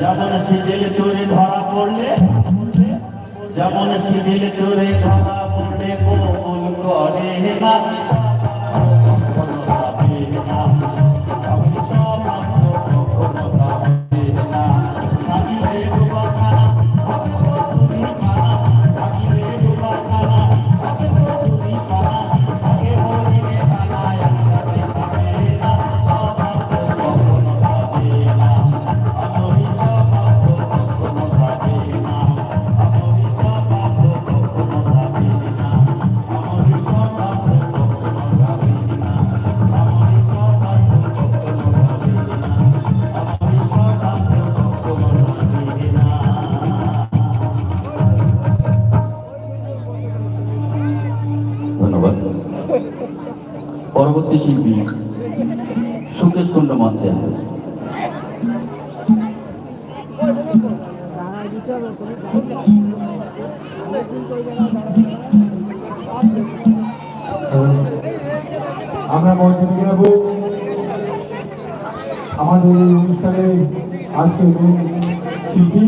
যেমন সিজিলে তোরে ধরা পড়লে যেমন সিজিলে তোরে ধরা পড়লে কোন করে না। পরবর্তী শিল্পী সুকেশ কুণ্ড মঞ্চে আমরা মঞ্চে গেলাম আমাদের এই অনুষ্ঠানে আজকের শিল্পী